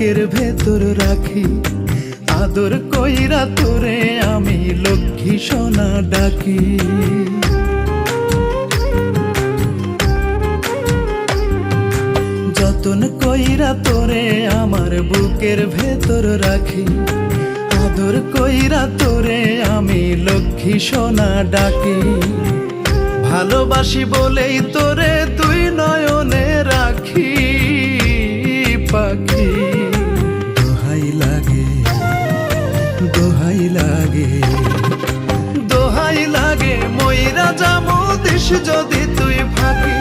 বুকের ভেতর রাখি। আদর কইরা তোরে আমি লক্ষ্মী সোনা ডাকি। যতন কইরা তোরে আমার বুকের ভেতর রাখি। আদর কইরা তোরে আমি লক্ষ্মী সোনা ডাকি। ভালোবাসি বলেই তোরে যদি তুই ফাঁকি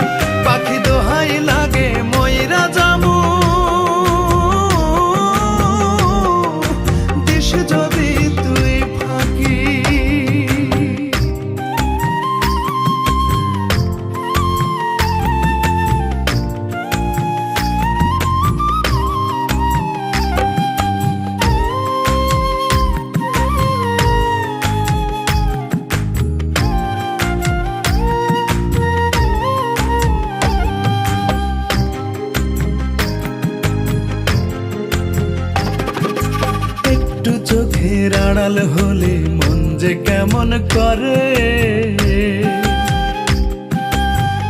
চোখের আড়াল হলে মন যে কেমন করে?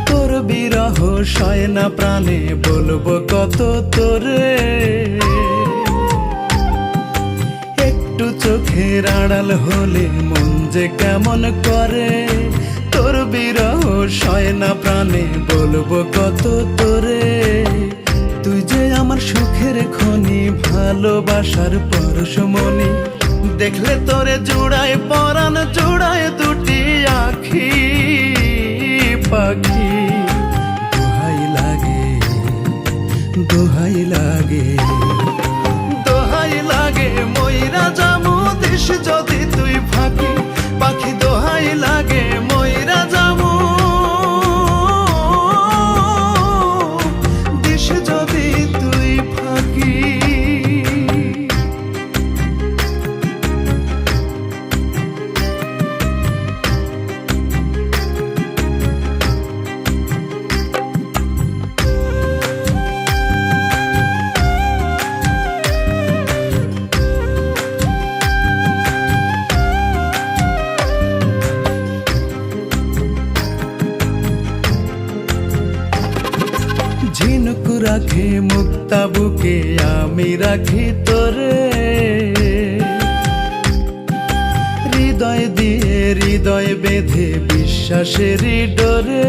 তোর বিরহ সয় না প্রাণে বলব কত তোরে? একটু চোখের আড়াল হলে মন যে কেমন করে? তোর বিরহ সয় না প্রাণে বলব কত তোরে? তুই যে আমার সুখের খনি, ভালোবাসার পরশমণি দেখলে তোরে জুড়ায় পরান জুড়ায় দুটি রাখে মুক্তা বুকে আমি রাখি তোরে। হৃদয় দিয়ে হৃদয় বেঁধে বিশ্বাসের ডোরে।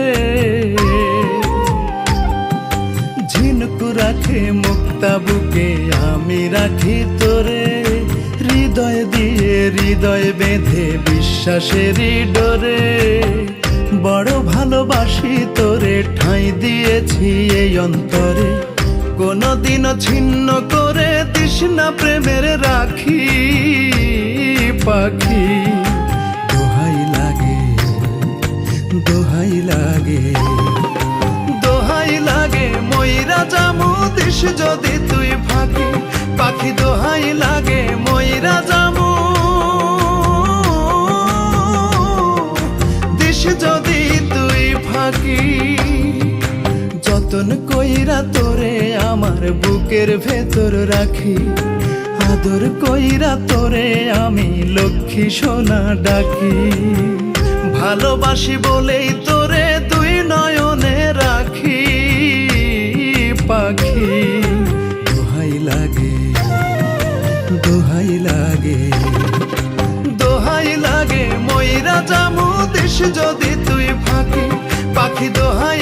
ঝিনুক রাখে মুক্তা বুকে আমি রাখি তোরে। হৃদয় দিয়ে হৃদয় বেঁধে বিশ্বাসের ডোরে। বড় ভালোবাসি তোরে, ঠাঁই দিয়েছি এই অন্তরে। কোনদিনও ছিন্ন করে দিস না প্রেমের রাখি, পাখি। দোহাই লাগে দোহাই লাগে দোহাই লাগে। ময়রা জামু দিস যদি তুই ফাঁকি, পাখি দোহাই লাগে, ময়রা জামু বুকের ভেতর রাখি। আদর কইরা তোরে আমি লক্ষ্মী সোনা ডাকি। ভালোবাসি বলেই তোরে তুই নয়নে রাখি, পাখি। দোহাই লাগে দোহাই লাগে দোহাই লাগে। ময়রা জামু দিস যদি তুই ফাঁকি, পাখি দোহাই